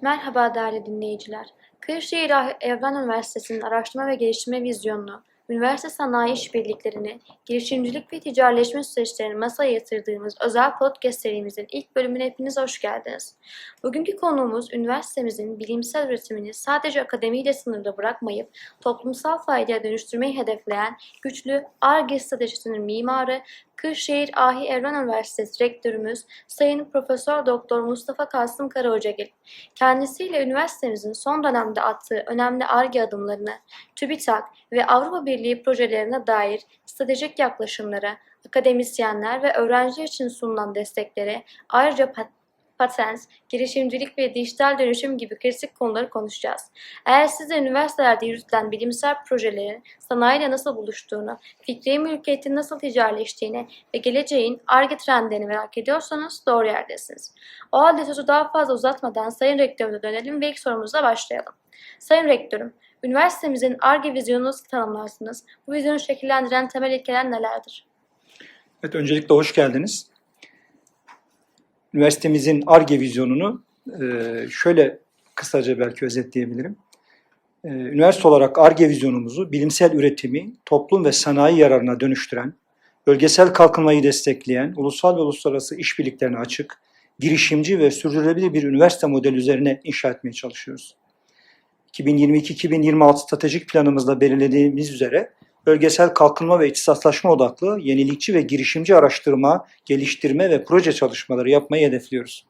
Merhaba değerli dinleyiciler. Kırşehir Evren Üniversitesi'nin araştırma ve geliştirme vizyonunu, üniversite sanayi işbirliklerini, girişimcilik ve ticaretleşme süreçlerini masaya yatırdığımız özel podcast serimizin ilk bölümüne hepiniz hoş geldiniz. Bugünkü konuğumuz üniversitemizin bilimsel üretimini sadece akademiyle sınırlı bırakmayıp toplumsal faydaya dönüştürmeyi hedefleyen güçlü ARGE stratejisinin mimarı, Kırşehir Ahi Evren Üniversitesi Rektörümüz Sayın Profesör Doktor Mustafa Kasım Karahocagil. Kendisiyle üniversitemizin son dönemde attığı önemli ARGE adımlarını, TÜBİTAK ve Avrupa Birliği projelerine dair stratejik yaklaşımları, akademisyenler ve öğrenciler için sunulan destekleri, ayrıca patent, girişimcilik ve dijital dönüşüm gibi kritik konuları konuşacağız. Eğer siz de üniversitelerde yürütülen bilimsel projelerin sanayiyle nasıl buluştuğunu, fikri mülkiyetin nasıl ticaretleştiğini ve geleceğin ARGE trendlerini merak ediyorsanız doğru yerdesiniz. O halde sözü daha fazla uzatmadan Sayın Rektörümüze dönelim ve ilk sorumuza başlayalım. Sayın Rektörüm, üniversitemizin ARGE vizyonunu nasıl tanımlarsınız? Bu vizyonu şekillendiren temel ilkeler nelerdir? Evet, öncelikle hoş geldiniz. Üniversitemizin ARGE vizyonunu e, şöyle kısaca belki özetleyebilirim. E, Üniversite olarak ARGE vizyonumuzu bilimsel üretimi toplum ve sanayi yararına dönüştüren, bölgesel kalkınmayı destekleyen, ulusal ve uluslararası işbirliklerine açık, girişimci ve sürdürülebilir bir üniversite modeli üzerine inşa etmeye çalışıyoruz. 2022-2026 stratejik planımızda belirlediğimiz üzere bölgesel kalkınma ve iktisatlaşma odaklı yenilikçi ve girişimci araştırma, geliştirme ve proje çalışmaları yapmayı hedefliyoruz.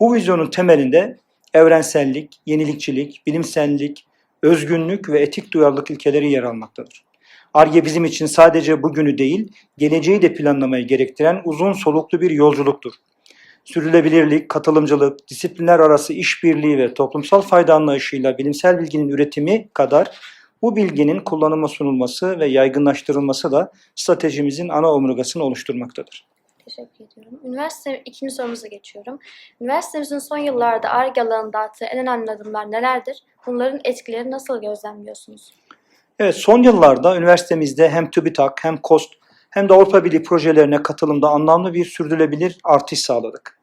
Bu vizyonun temelinde evrensellik, yenilikçilik, bilimsellik, özgünlük ve etik duyarlılık ilkeleri yer almaktadır. ARGE bizim için sadece bugünü değil, geleceği de planlamayı gerektiren uzun soluklu bir yolculuktur. Sürdürülebilirlik, katılımcılık, disiplinler arası işbirliği ve toplumsal fayda anlayışıyla bilimsel bilginin üretimi kadar bu bilginin kullanıma sunulması ve yaygınlaştırılması da stratejimizin ana omurgasını oluşturmaktadır. Teşekkür ediyorum. Üniversite ikinci sorumuza geçiyorum. Üniversitemizin son yıllarda ARGE alanında attığı en önemli adımlar nelerdir? Bunların etkileri nasıl gözlemliyorsunuz? Evet, son yıllarda üniversitemizde hem TÜBİTAK hem KOST hem de Avrupa Birliği projelerine katılımda anlamlı bir sürdürülebilir artış sağladık.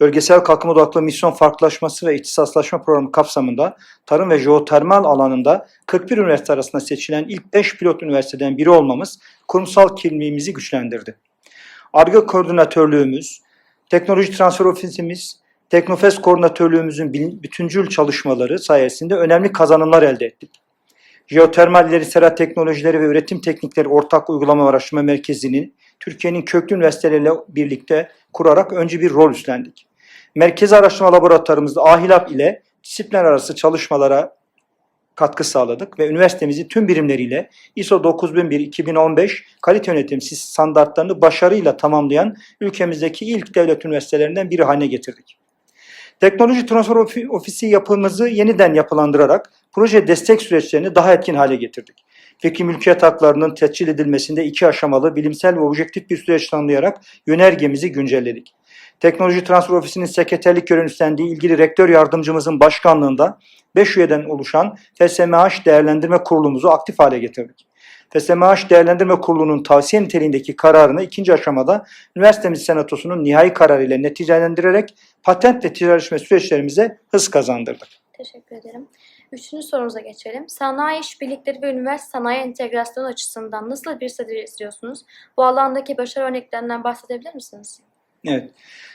Bölgesel kalkınma odaklı misyon farklılaşması ve ihtisaslaşma programı kapsamında tarım ve jeotermal alanında 41 üniversite arasında seçilen ilk 5 pilot üniversiteden biri olmamız kurumsal kimliğimizi güçlendirdi. ARGE koordinatörlüğümüz, teknoloji transfer ofisimiz, Teknofest koordinatörlüğümüzün bütüncül çalışmaları sayesinde önemli kazanımlar elde ettik. Jeotermal ileri serat teknolojileri ve üretim teknikleri ortak uygulama araştırma merkezinin Türkiye'nin köklü üniversiteleriyle birlikte kurarak önce bir rol üstlendik. Merkezi araştırma laboratuvarımızda AHİLAB ile disiplinler arası çalışmalara katkı sağladık ve üniversitemizi tüm birimleriyle ISO 9001-2015 kalite yönetim standartlarını başarıyla tamamlayan ülkemizdeki ilk devlet üniversitelerinden biri haline getirdik. Teknoloji Transfer Ofi- Ofisi yapımızı yeniden yapılandırarak proje destek süreçlerini daha etkin hale getirdik. Fikri mülkiyet haklarının tescil edilmesinde iki aşamalı bilimsel ve objektif bir süreç tanımlayarak yönergemizi güncelledik. Teknoloji Transfer Ofisi'nin sekreterlik görevini üstlendiği ilgili rektör yardımcımızın başkanlığında 5 üyeden oluşan FSMH Değerlendirme Kurulumuzu aktif hale getirdik. FSMH Değerlendirme Kurulu'nun tavsiye niteliğindeki kararını ikinci aşamada üniversitemiz senatosunun nihai kararı ile neticelendirerek patent ve ticaretleşme süreçlerimize hız kazandırdık. Teşekkür ederim. Üçüncü sorumuza geçelim. Sanayi işbirlikleri ve üniversite sanayi entegrasyonu açısından nasıl bir strateji izliyorsunuz? Bu alandaki başarı örneklerinden bahsedebilir misiniz? Evet.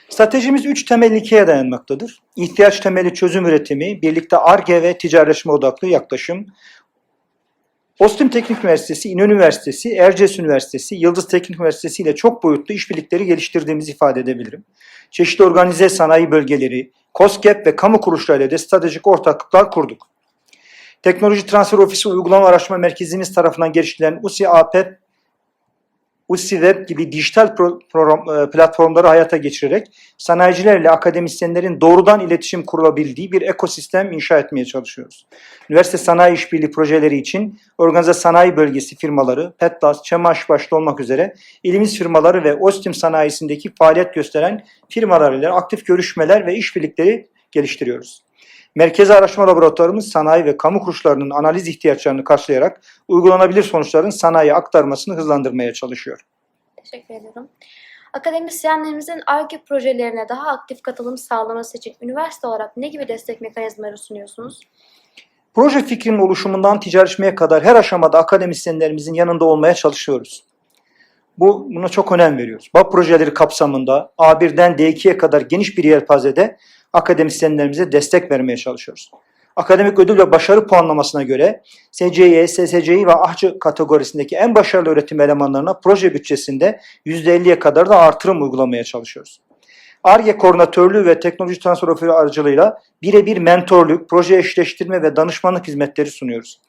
Stratejimiz üç temel ilkeye dayanmaktadır. İhtiyaç temeli çözüm üretimi, birlikte ARGE ve ticaretleşme odaklı yaklaşım. Ostim Teknik Üniversitesi, İnönü Üniversitesi, Erciyes Üniversitesi, Yıldız Teknik Üniversitesi ile çok boyutlu işbirlikleri geliştirdiğimizi ifade edebilirim. Çeşitli organize sanayi bölgeleri, COSGAP ve kamu kuruluşlarıyla de stratejik ortaklıklar kurduk. Teknoloji Transfer Ofisi Uygulama Araştırma Merkezimiz tarafından geliştirilen USI APEP USI gibi dijital pro- program, e, platformları hayata geçirerek sanayicilerle akademisyenlerin doğrudan iletişim kurulabildiği bir ekosistem inşa etmeye çalışıyoruz. Üniversite sanayi işbirliği projeleri için organize sanayi bölgesi firmaları, PETLAS, ÇEMAŞ başta olmak üzere ilimiz firmaları ve OSTİM sanayisindeki faaliyet gösteren firmalar ile aktif görüşmeler ve işbirlikleri geliştiriyoruz. Merkezi Araştırma Laboratuvarımız sanayi ve kamu kuruluşlarının analiz ihtiyaçlarını karşılayarak uygulanabilir sonuçların sanayiye aktarmasını hızlandırmaya çalışıyor. Teşekkür ediyorum. Akademisyenlerimizin ARGE projelerine daha aktif katılım sağlaması için üniversite olarak ne gibi destek mekanizmaları sunuyorsunuz? Proje fikrinin oluşumundan ticaretleşmeye kadar her aşamada akademisyenlerimizin yanında olmaya çalışıyoruz. Bu, buna çok önem veriyoruz. BAP projeleri kapsamında A1'den D2'ye kadar geniş bir yelpazede akademisyenlerimize destek vermeye çalışıyoruz. Akademik ödül ve başarı puanlamasına göre SCY, SSCI ve AHCı kategorisindeki en başarılı öğretim elemanlarına proje bütçesinde %50'ye kadar da artırım uygulamaya çalışıyoruz. ARGE koordinatörlüğü ve teknoloji transfer aracılığıyla birebir mentorluk, proje eşleştirme ve danışmanlık hizmetleri sunuyoruz.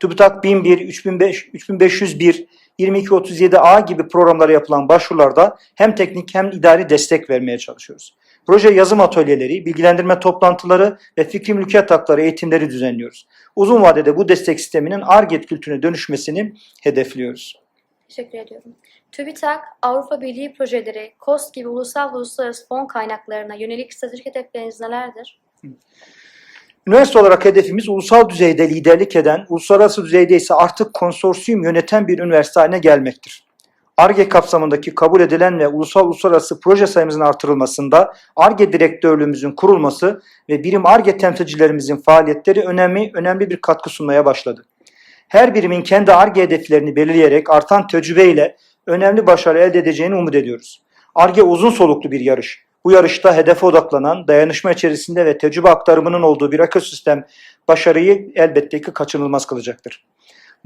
TÜBİTAK 1001, 3005, 3501, 2237A gibi programlara yapılan başvurularda hem teknik hem idari destek vermeye çalışıyoruz. Proje yazım atölyeleri, bilgilendirme toplantıları ve fikri mülkiyet hakları eğitimleri düzenliyoruz. Uzun vadede bu destek sisteminin ARGE kültürüne dönüşmesini hedefliyoruz. Teşekkür ediyorum. TÜBİTAK, Avrupa Birliği projeleri, KOS gibi ulusal ve uluslararası fon kaynaklarına yönelik stratejik hedefleriniz nelerdir? Üniversite olarak hedefimiz ulusal düzeyde liderlik eden, uluslararası düzeyde ise artık konsorsiyum yöneten bir üniversite haline gelmektir. ARGE kapsamındaki kabul edilen ve ulusal uluslararası proje sayımızın artırılmasında ARGE direktörlüğümüzün kurulması ve birim ARGE temsilcilerimizin faaliyetleri önemli önemli bir katkı sunmaya başladı. Her birimin kendi ARGE hedeflerini belirleyerek artan tecrübeyle önemli başarı elde edeceğini umut ediyoruz. ARGE uzun soluklu bir yarış. Bu yarışta hedefe odaklanan, dayanışma içerisinde ve tecrübe aktarımının olduğu bir ekosistem başarıyı elbette ki kaçınılmaz kılacaktır.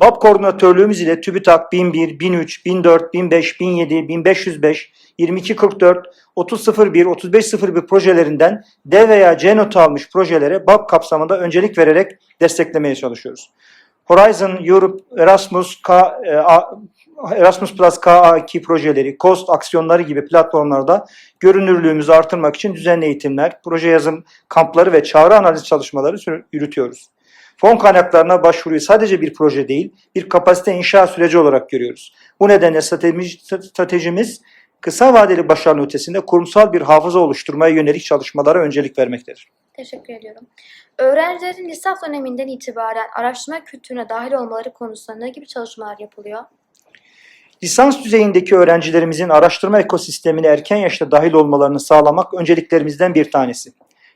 BAP koordinatörlüğümüz ile TÜBİTAK 1001, 1003, 1004, 1005, 1007, 1505, 2244, 3001, 3501 projelerinden D veya C notu almış projelere BAP kapsamında öncelik vererek desteklemeye çalışıyoruz. Horizon Europe Erasmus K, e, Erasmus Plus KA2 projeleri, COST aksiyonları gibi platformlarda görünürlüğümüzü artırmak için düzenli eğitimler, proje yazım kampları ve çağrı analiz çalışmaları yürütüyoruz. Fon kaynaklarına başvuruyu sadece bir proje değil, bir kapasite inşa süreci olarak görüyoruz. Bu nedenle stratejimiz kısa vadeli başarının ötesinde kurumsal bir hafıza oluşturmaya yönelik çalışmalara öncelik vermektedir. Teşekkür ediyorum. Öğrencilerin lisans döneminden itibaren araştırma kültürüne dahil olmaları konusunda ne gibi çalışmalar yapılıyor? Lisans düzeyindeki öğrencilerimizin araştırma ekosistemine erken yaşta dahil olmalarını sağlamak önceliklerimizden bir tanesi.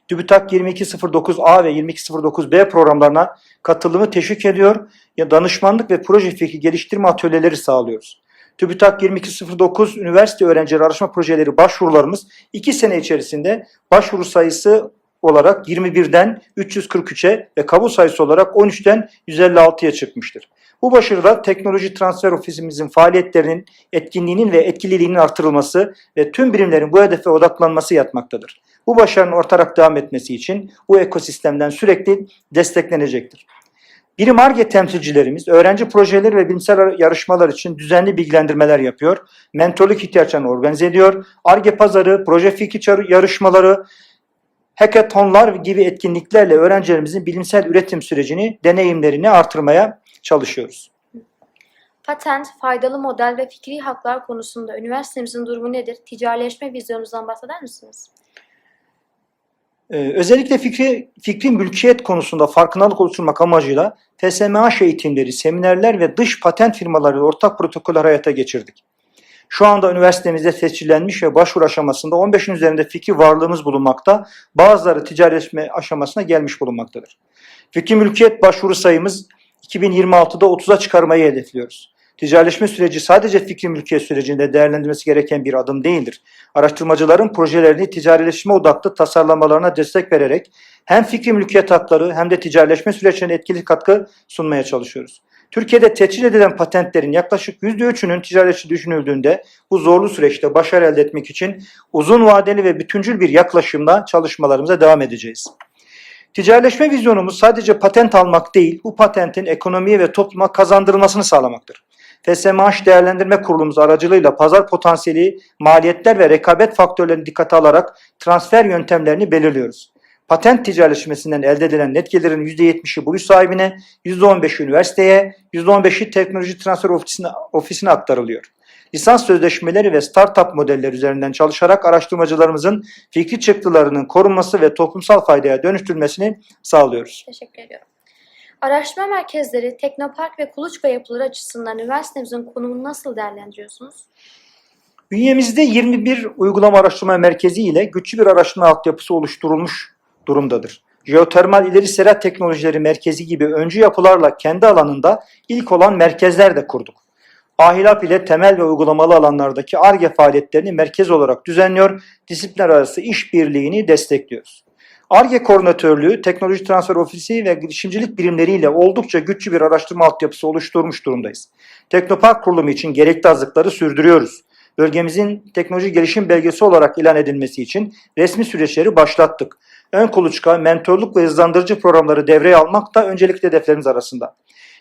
TÜBİTAK 2209A ve 2209B programlarına katılımı teşvik ediyor ya danışmanlık ve proje fikri geliştirme atölyeleri sağlıyoruz. TÜBİTAK 2209 üniversite öğrencileri araştırma projeleri başvurularımız 2 sene içerisinde başvuru sayısı olarak 21'den 343'e ve kabul sayısı olarak 13'ten 156'ya çıkmıştır. Bu başarıda teknoloji transfer ofisimizin faaliyetlerinin etkinliğinin ve etkililiğinin artırılması ve tüm birimlerin bu hedefe odaklanması yatmaktadır. Bu başarının ortarak devam etmesi için bu ekosistemden sürekli desteklenecektir. Birim ARGE temsilcilerimiz öğrenci projeleri ve bilimsel yarışmalar için düzenli bilgilendirmeler yapıyor, mentorluk ihtiyaçlarını organize ediyor, ARGE pazarı, proje fikri çar- yarışmaları, hackathonlar gibi etkinliklerle öğrencilerimizin bilimsel üretim sürecini, deneyimlerini artırmaya çalışıyoruz. Patent, faydalı model ve fikri haklar konusunda üniversitemizin durumu nedir? Ticarileşme vizyonunuzdan bahseder misiniz? Ee, özellikle fikri, fikri mülkiyet konusunda farkındalık oluşturmak amacıyla FSMH eğitimleri, seminerler ve dış patent firmalarıyla ortak protokoller hayata geçirdik. Şu anda üniversitemizde seçilenmiş ve başvuru aşamasında 15'in üzerinde fikri varlığımız bulunmakta. Bazıları ticaretleşme aşamasına gelmiş bulunmaktadır. Fikri mülkiyet başvuru sayımız 2026'da 30'a çıkarmayı hedefliyoruz. Ticaretleşme süreci sadece fikri mülkiyet sürecinde değerlendirmesi gereken bir adım değildir. Araştırmacıların projelerini ticarileşme odaklı tasarlamalarına destek vererek hem fikri mülkiyet hakları hem de ticarileşme süreçlerine etkili katkı sunmaya çalışıyoruz. Türkiye'de tescil edilen patentlerin yaklaşık %3'ünün ticaretçi düşünüldüğünde bu zorlu süreçte başarı elde etmek için uzun vadeli ve bütüncül bir yaklaşımla çalışmalarımıza devam edeceğiz. Ticarileşme vizyonumuz sadece patent almak değil, bu patentin ekonomiye ve topluma kazandırılmasını sağlamaktır. FSMH Değerlendirme Kurulumuz aracılığıyla pazar potansiyeli, maliyetler ve rekabet faktörlerini dikkate alarak transfer yöntemlerini belirliyoruz. Patent ticaretleşmesinden elde edilen net gelirin %70'i buluş sahibine, %15'i üniversiteye, %15'i teknoloji transfer ofisine, ofisine aktarılıyor. Lisans sözleşmeleri ve startup modelleri üzerinden çalışarak araştırmacılarımızın fikri çıktılarının korunması ve toplumsal faydaya dönüştürülmesini sağlıyoruz. Teşekkür ediyorum. Araştırma merkezleri, teknopark ve kuluçka yapıları açısından üniversitemizin konumunu nasıl değerlendiriyorsunuz? Bünyemizde 21 uygulama araştırma merkezi ile güçlü bir araştırma altyapısı oluşturulmuş durumdadır. Jeotermal ileri serat teknolojileri merkezi gibi öncü yapılarla kendi alanında ilk olan merkezler de kurduk. Ahilap ile temel ve uygulamalı alanlardaki ARGE faaliyetlerini merkez olarak düzenliyor, disiplinler arası işbirliğini destekliyoruz. ARGE koordinatörlüğü, teknoloji transfer ofisi ve girişimcilik birimleriyle oldukça güçlü bir araştırma altyapısı oluşturmuş durumdayız. Teknopark kurulumu için gerekli hazırlıkları sürdürüyoruz. Bölgemizin teknoloji gelişim belgesi olarak ilan edilmesi için resmi süreçleri başlattık. Ön kuluçka, mentorluk ve hızlandırıcı programları devreye almak da öncelikli hedeflerimiz arasında.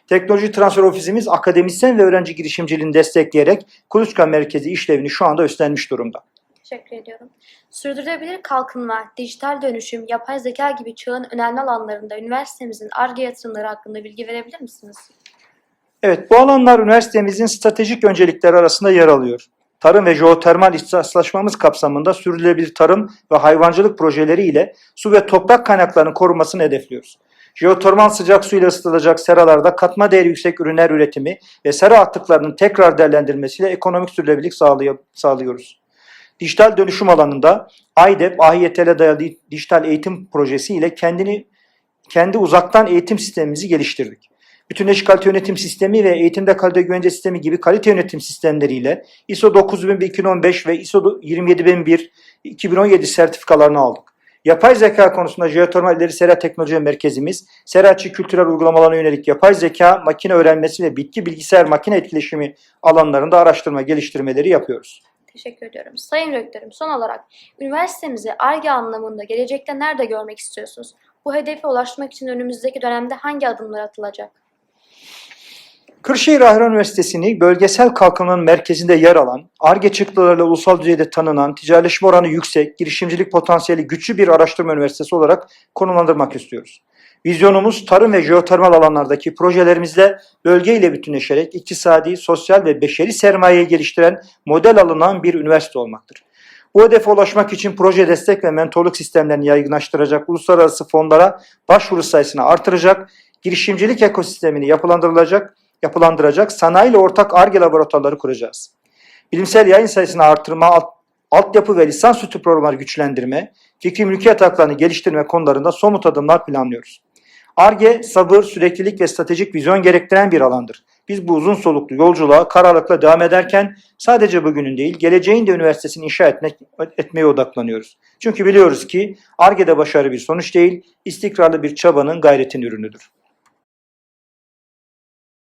Teknoloji Transfer Ofisimiz akademisyen ve öğrenci girişimciliğini destekleyerek kuluçka merkezi işlevini şu anda üstlenmiş durumda. Teşekkür ediyorum. Sürdürülebilir kalkınma, dijital dönüşüm, yapay zeka gibi çağın önemli alanlarında üniversitemizin ARGE yatırımları hakkında bilgi verebilir misiniz? Evet, bu alanlar üniversitemizin stratejik öncelikleri arasında yer alıyor. Tarım ve jeotermal ihtisaslaşmamız kapsamında sürdürülebilir tarım ve hayvancılık projeleri ile su ve toprak kaynaklarının korunmasını hedefliyoruz. Jeotermal sıcak su ile ısıtılacak seralarda katma değeri yüksek ürünler üretimi ve sera atıklarının tekrar değerlendirilmesiyle ekonomik sürdürülebilirlik sağlıyoruz. Dijital dönüşüm alanında AYDEP, AHYT'le dayalı dijital eğitim projesi ile kendini kendi uzaktan eğitim sistemimizi geliştirdik. Bütünleşik kalite yönetim sistemi ve eğitimde kalite güvence sistemi gibi kalite yönetim sistemleriyle ISO 9001-2015 ve ISO 27001 2017 sertifikalarını aldık. Yapay zeka konusunda jeotermal ileri sera teknoloji merkezimiz, seraçı kültürel uygulamalarına yönelik yapay zeka, makine öğrenmesi ve bitki bilgisayar makine etkileşimi alanlarında araştırma geliştirmeleri yapıyoruz. Teşekkür ediyorum. Sayın Rektörüm, son olarak üniversitemizi ARGE anlamında gelecekte nerede görmek istiyorsunuz? Bu hedefe ulaşmak için önümüzdeki dönemde hangi adımlar atılacak? Kırşehir Ahra Üniversitesi'ni bölgesel kalkınmanın merkezinde yer alan, ARGE çıktılarıyla ulusal düzeyde tanınan, ticaretleşme oranı yüksek, girişimcilik potansiyeli güçlü bir araştırma üniversitesi olarak konumlandırmak istiyoruz. Vizyonumuz tarım ve jeotermal alanlardaki projelerimizle bölgeyle bütünleşerek iktisadi, sosyal ve beşeri sermayeyi geliştiren model alınan bir üniversite olmaktır. Bu hedefe ulaşmak için proje destek ve mentorluk sistemlerini yaygınlaştıracak, uluslararası fonlara başvuru sayısını artıracak, girişimcilik ekosistemini yapılandırılacak, yapılandıracak, sanayi ile ortak ARGE laboratuvarları kuracağız. Bilimsel yayın sayısını artırma, alt, altyapı ve lisansüstü programları güçlendirme, fikri mülkiyet haklarını geliştirme konularında somut adımlar planlıyoruz. ARGE, sabır, süreklilik ve stratejik vizyon gerektiren bir alandır. Biz bu uzun soluklu yolculuğa kararlılıkla devam ederken sadece bugünün değil, geleceğin de üniversitesini inşa etmek, etmeye odaklanıyoruz. Çünkü biliyoruz ki ARGE'de başarı bir sonuç değil, istikrarlı bir çabanın gayretin ürünüdür.